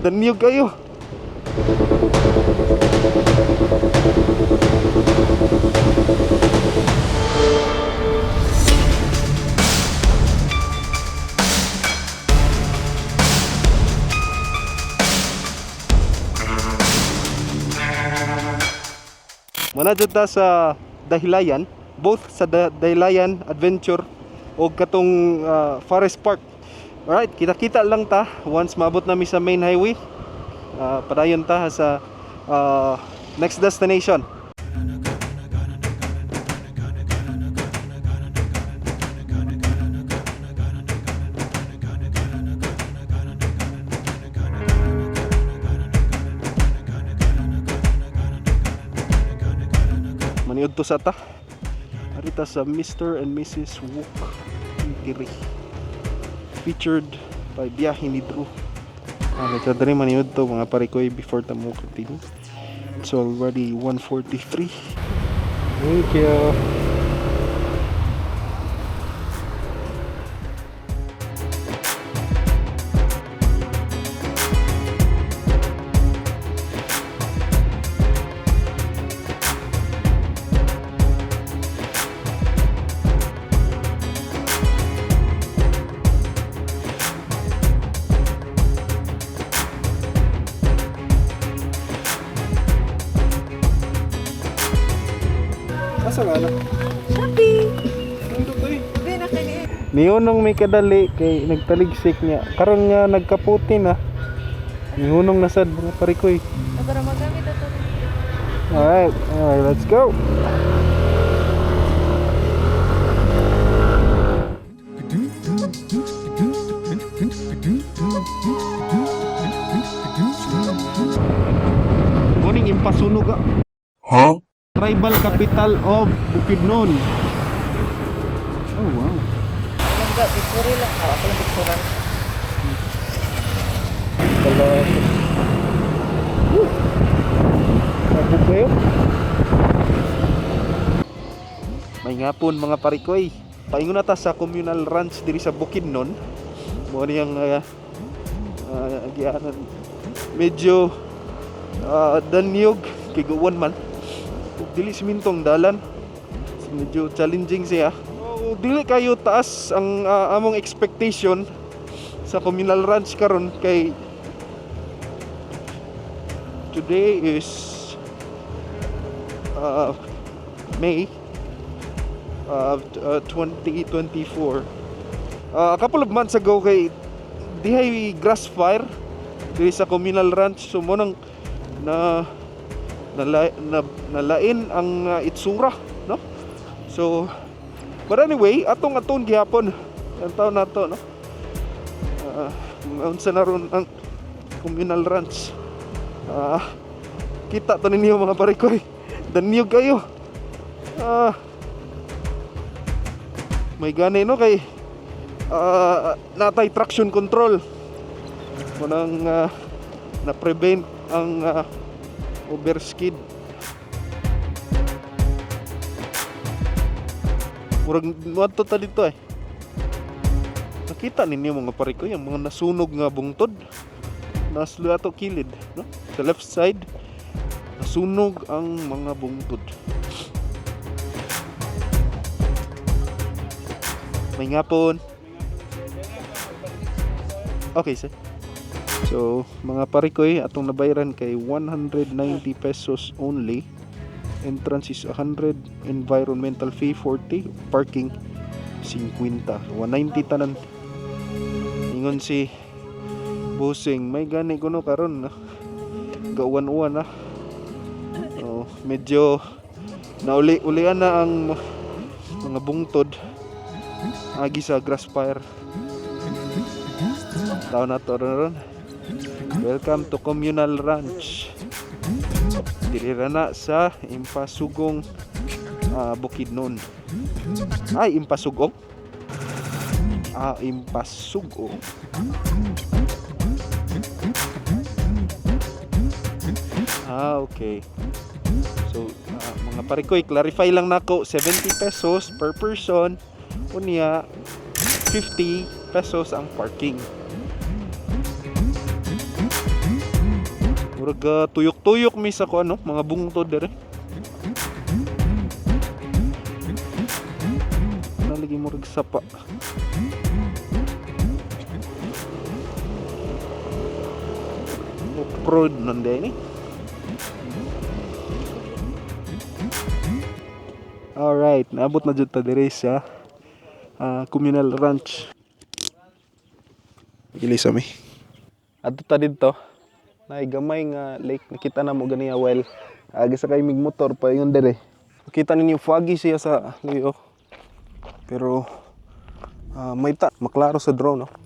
Danyog kayo. Muna dyan ta sa Dahilayan, both sa da- Dahilayan Adventure o katong ah, Forest Park. Alright, kita-kita lang ta once maabot nami sa main highway. Ah, padayon ta sa ah, next destination. Maniud to sa ta. Arita sa Mr. and Mrs. Wook Tiri. Featured by Biyahe ni Drew. Ah, ito rin maniud to mga parikoy before ta mo continue. It's already 143. Thank you. Asa nga na? Shopping! Nandito to eh. Nakaliit. Nihunong may kadali kay nagtaligsik niya. Karon nga nagkaputi na. Nihunong nasad mga parikoy. Na para magamit ito. Alright, alright, let's go. Morning impasunog ah. Huh? Tribal capital of Bukidnon. Oh wow. Langga, picture lang. Ah, ako lang picture Kala Woo! Sabog kayo? May ngapon mga parikoy. Paingon na ta sa communal ranch diri sa Bukidnon. Mo niyang uh, uh, agianan. Medyo uh, danyog kay guwan man. Ug Dili simintong dalan. Medyo challenging siya. So, dili kayo taas ang uh, among expectation sa communal ranch karon kay today is uh, May t- uh, 2024 uh, a couple of months ago kay dihay grass fire diri sa communal ranch so mo nang na nala, na, nalain ang uh, itsura no so but anyway atong atong gihapon ang taon nato no uh, unsa na ron ang communal ranch Ah, kita to ninyo mga parikoy. Danyog kayo. Ah. May gani no kay ah, natay traction control. Munang ah, na-prevent ang ah, overskid. Murag nuadto ta dito eh. Nakita ninyo mga parikoy ang mga nasunog nga bungtod nasa ato kilid no? sa left side nasunog ang mga bungtod may ngapon okay sir so mga parikoy atong nabayaran kay 190 pesos only entrance is 100 environmental fee 40 parking 50 190 tanan ingon si Busing, may gani ko no karon no. Gauwan-uwan na. Oh, medyo nauli-ulian na ang mga bungtod agi sa grass fire. Tao na to ron. Welcome to Communal Ranch. Diri ra na sa Impasugong ah, Bukidnon. Ay, Impasugong? Ah, Impasugong. Ah, okay. So, ah, mga parikoy, clarify lang nako 70 pesos per person. Unya, 50 pesos ang parking. Murag tuyok-tuyok mi sa ko ano, mga bungtod dire. Nalagi murag sapa. Off-road nanday ni. Alright, naabot na jud ta dire sa ah, communal ranch. Ilis mi. Adto ta didto. Nay gamay nga lake nakita na mo ganiya while agi sa kay mig motor pa yun dire. Makita ninyo foggy siya sa liyo. Pero ah, may ta maklaro sa drone no.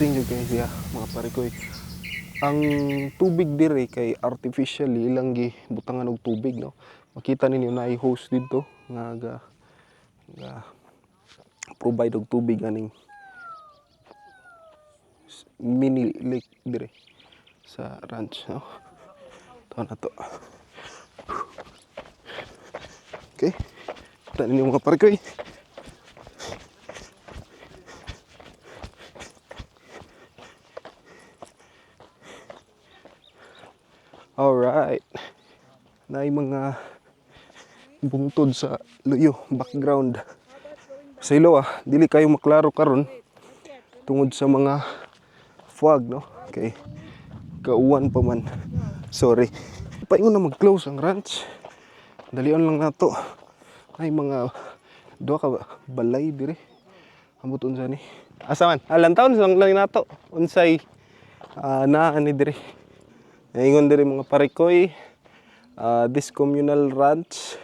Relaxing jud kay siya mga parikoy ang tubig dire kay artificially ilang gi butangan og tubig no? Makita ninyo na host dito nga ga, ga provide og tubig aning mini lake dire sa ranch no? To. Na okay. Kita ninyo mga parikoy Alright. Na mga bungtod sa luyo, background. Sa ilo ah, dili kayo maklaro karon tungod sa mga fog no. Okay. Kauwan pa man. Sorry. Paingon na mag-close ang ranch. Dalion lang nato. Ay mga duha ka balay dire. Ambot unsa ni? Asa man? Alang taon lang nato. Unsay ah, naa ni dire. Ingon diri mga parikoy, uh, this communal ranch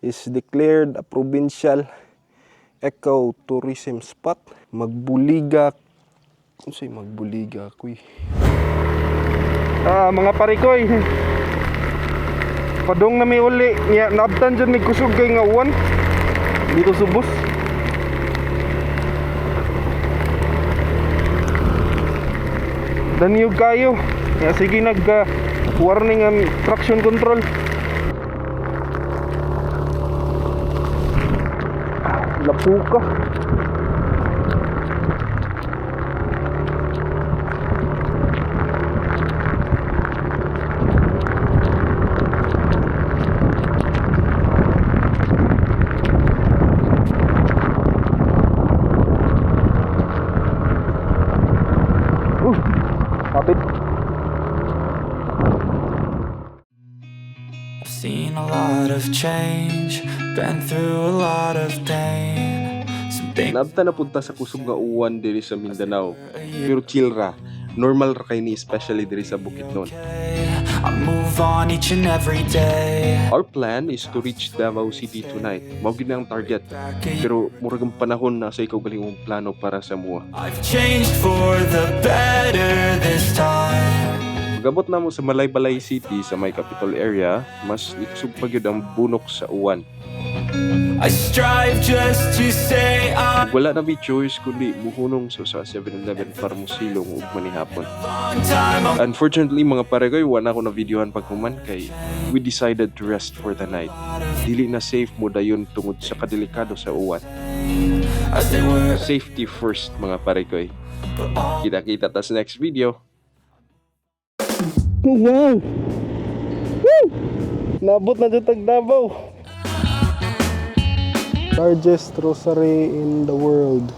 is declared a provincial eco-tourism spot. Magbuliga, ano say magbuliga, kuy? Ah, mga parikoy, padong na may uli, niya, naabtan dyan may kusog kay nga uwan. Dito subos. Danyog kayo. Ya, sige nag ah, warning ang traction control. Lapuka. Uh, kapit. I've seen a lot of change, been through a lot of pain. Nabta na punta sa kusog nga uwan diri sa Mindanao. Pero chill ra. Normal ra kay ni especially diri sa Bukidnon. I move on each and every day. Our plan is to reach Davao City tonight. Mao gid ang target. Pero murag ang panahon na sa ikaw galingong plano para sa mua. I've changed for the better this time. Pagabot na mo sa Malaybalay City sa may capital area, mas ikusog pa gyud ang bunok sa uwan. I strive just to say I'm Ug wala na may choice kundi muhunong so sa 7-Eleven para musilong ug manihapon. Unfortunately mga paregoy, wala ko na videohan paghuman kay we decided to rest for the night. Dili na safe mo dayon tungod sa kadelikado sa uwan. Safety first mga paregoy. Kita-kita ta sa next video. Oh, wow! Woo! Nabot na dito Davao. Largest rosary in the world.